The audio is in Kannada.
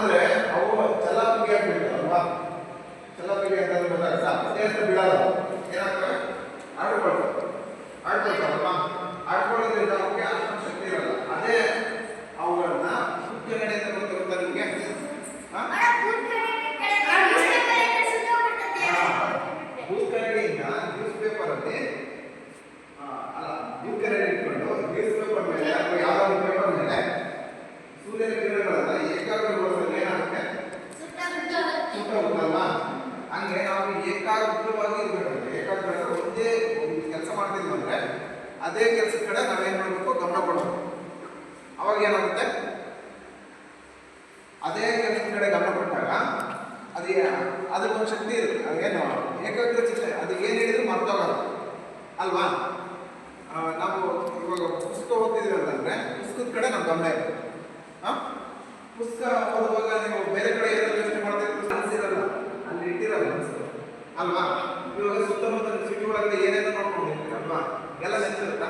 ಆದ್ರೆ ಅವು ಚಲಾಪಿಗೆ ಬೀಳ್ತಾವಲ್ವಾ ಚಲಾಪಿಗೆ ಅಂತ ಗೊತ್ತಾಗ ಅದೇ ಅಂತ ಬೀಳಲ್ಲ ಏನಾಗ್ತವೆ ಆಡ್ಕೊಳ್ತಾರೆ. ಆಡ್ಕೊಳ್ತಾರಲ್ವಾ? ಆಡ್ಕೊಳ್ಳೋದ್ರಿಂದ ಅವಕ್ಕೆ ಅಷ್ಟೊಂದು ಶಕ್ತಿ ಇರಲ್ಲ. ಅದೇ ಅವುಗಳನ್ನ ಕೆಳಗಡೆ ಅಂತ ಗೊತ್ತಿರುತ್ತಾ ನಿಮಗೆ? ಭೂಕರಡಿಯಿಂದ ನ್ಯೂಸ್ ಪೇಪರ್ ಅಲ್ಲಿ ಆ, ಅಲ್ಲ ಭೂಕರಡಿ ಇಟ್ಕೊಂಡು ನ್ಯೂಸ್ ಪೇಪರ್ ಮೇಲೆ ಅಥವಾ ಯಾವ್ದಾದ್ರು ಪೇಪರ್ ಮೇಲೆ ಸೂರ್ಯನ ಏಕಾಗ್ರವಾಗಿ ಇರಬೇಕು. ಏಕಾಗ್ರ ಒಂದೇ ಒಂದು ಕೆಲಸ ಮಾಡ್ತಿದ್ವಿ ಅಂದ್ರೆ ಅದೇ ಕೆಲಸದ ಕಡೆ ನಾವೇನು ಮಾಡಬೇಕು? ಗಮನ ಕೊಡಬೇಕು. ಅವಾಗ ಏನಾಗುತ್ತೆ? ಅದೇ ಕೆಲಸದ ಕಡೆ ಗಮನ ಕೊಟ್ಟಾಗ ಅದೇ ಅದಕ್ಕೊಂದು ಶಕ್ತಿ ಇರುತ್ತೆ. ಅದೇನು ಏಕಾಗ್ರ ಚಿತ್ತ, ಅದು ಏನು ಹೇಳಿದ್ರು ಮರ್ತೋಗಲ್ಲ. ಅಲ್ವಾ? ನಾವು ಇವಾಗ ಪುಸ್ತಕ ಓದ್ತಿದ್ದೀವಿ ಅಂತಂದ್ರೆ ಪುಸ್ತಕದ ಕಡೆ ನಮ್ಮ ಗಮನ ಇರುತ್ತೆ. ಹಾಂ ಪುಸ್ತಕ ಓದುವಾಗ ನೀವು ಬೇರೆ ಕಡೆ ಏನೋ ಯೋಚನೆ ಮಾಡ್ತಿದ್ರೆ ಮನಸ್ಸಿರಲ್ಲ ಅಲ್ಲಿ ಇಟ್ಟಿರಲ್ಲ ಮನಸ್ಸು ಅಲ್ವಾ? ಇವಾಗ ಸುತ್ತಮುತ್ತ ಸಿಟಿ ಒಳಗಡೆ ಏನೇನೋ ನೋಡ್ಕೊಂಡಿರ್ತೀರ ಅಲ್ವಾ? ಎಲ್ಲ ನೆನಪಿರುತ್ತಾ